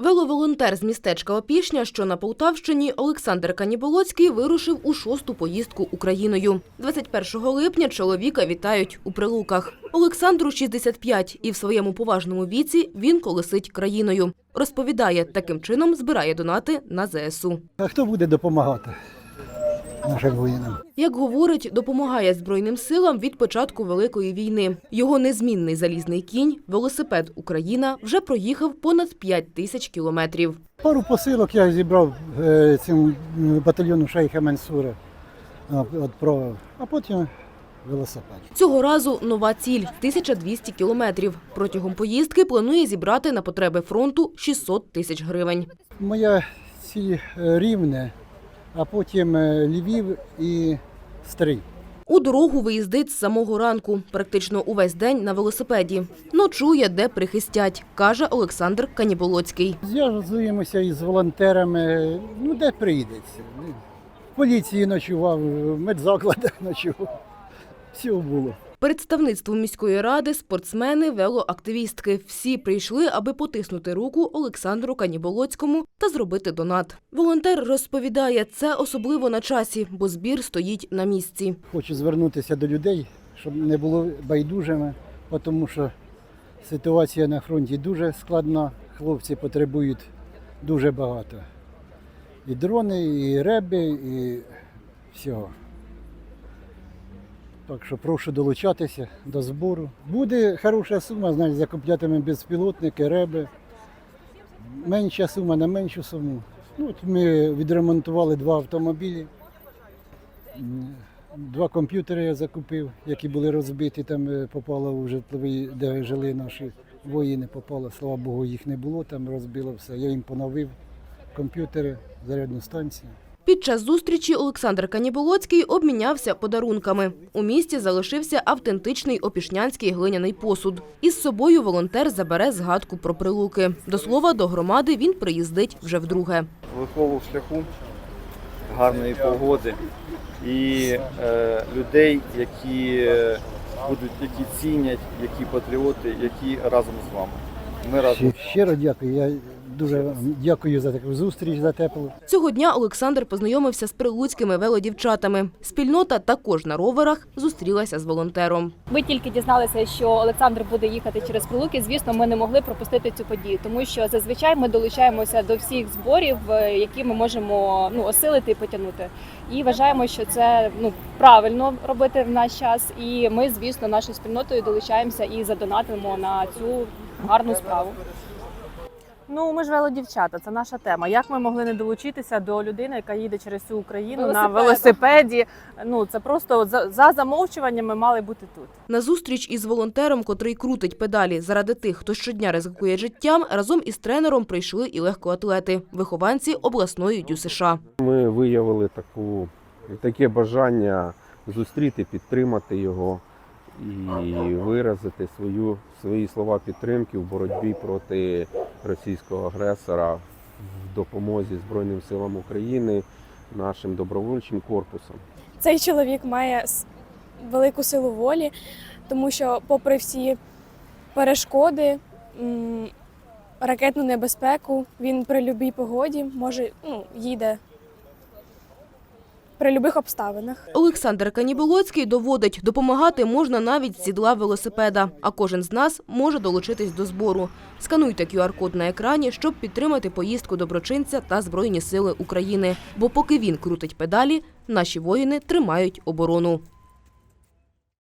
Веловолонтер з містечка Опішня, що на Полтавщині, Олександр Каніболоцький вирушив у шосту поїздку Україною. 21 липня чоловіка вітають у Прилуках. Олександру 65, і в своєму поважному віці він колесить країною. Розповідає, таким чином збирає донати на ЗСУ. А хто буде допомагати нашим воїнам? Як говорить, допомагає Збройним силам від початку Великої війни. Його незмінний залізний кінь, велосипед Україна, вже проїхав понад 5 тисяч кілометрів. Пару посилок я зібрав е, цим батальйону шейха Менсура, а, відправив, а потім велосипед. Цього разу нова ціль – 1200 кілометрів. Протягом поїздки планує зібрати на потреби фронту 600 тисяч гривень. Моя ціль е, рівне, а потім е, Львів і Стрий. У дорогу виїздить з самого ранку, практично увесь день на велосипеді. Ночує, де прихистять, каже Олександр Каніболоцький. Зв'язуємося із волонтерами, ну де прийдеться. В поліції ночував, в медзакладах ночував. Все було. Представництво міської ради, спортсмени, велоактивістки – всі прийшли, аби потиснути руку Олександру Каніболоцькому та зробити донат. Волонтер розповідає, це особливо на часі, бо збір стоїть на місці. Хочу звернутися до людей, щоб не було байдужими, тому що ситуація на фронті дуже складна. Хлопці потребують дуже багато. І дрони, і реби, і всього. Так що прошу долучатися до збору. Буде хороша сума, значить, закуплятиме безпілотники, реби. Менша сума на меншу суму. Ну, от ми відремонтували два автомобілі. Два комп'ютери я закупив, які були розбиті, там е, попало у житловий, де жили наші воїни, попало, слава Богу, їх не було, там розбило все. Я їм поновив комп'ютери, зарядну станцію. Під час зустрічі Олександр Каніболоцький обмінявся подарунками. У місті залишився автентичний опішнянський глиняний посуд. Із собою волонтер забере згадку про прилуки. До слова, до громади він приїздить вже вдруге. лихого шляху, гарної погоди і е, людей, які е, будуть, які цінять, які патріоти, які разом з вами. Ми разом. Щиро дякую. Я дуже вам дякую за таку зустріч, за теплу. Цього дня Олександр познайомився з прилуцькими велодівчатами. Спільнота також на роверах зустрілася з волонтером. Ми тільки дізналися, що Олександр буде їхати через Прилуки. Звісно, ми не могли пропустити цю подію, тому що зазвичай ми долучаємося до всіх зборів, е, які ми можемо ну осилити і потягнути. І вважаємо, що це ну правильно робити в наш час. І ми, звісно, нашою спільнотою долучаємося і задонатимо на цю гарну справу. Ну, ми ж велодівчата, це наша тема. Як ми могли не долучитися до людини, яка їде через всю Україну на велосипеді? Ну це просто за, за замовчуванням ми мали бути тут. На зустріч із волонтером, котрий крутить педалі заради тих, хто щодня ризикує життям, разом із тренером прийшли і легкоатлети, вихованці обласної ДЮСШ. Ми виявили таку, таке бажання зустріти, підтримати його і виразити свою, свої слова підтримки в боротьбі проти російського агресора в допомозі Збройним силам України, нашим добровольчим корпусом. цей чоловік має велику силу волі, тому що, попри всі перешкоди, ракетну небезпеку, він при будь-якій погоді може ну, їде при будь-яких обставинах. Олександр Каніболоцький доводить, допомагати можна навіть з сідла велосипеда, а кожен з нас може долучитись до збору. Скануйте QR-код на екрані, щоб підтримати поїздку доброчинця та Збройні сили України. Бо поки він крутить педалі, наші воїни тримають оборону.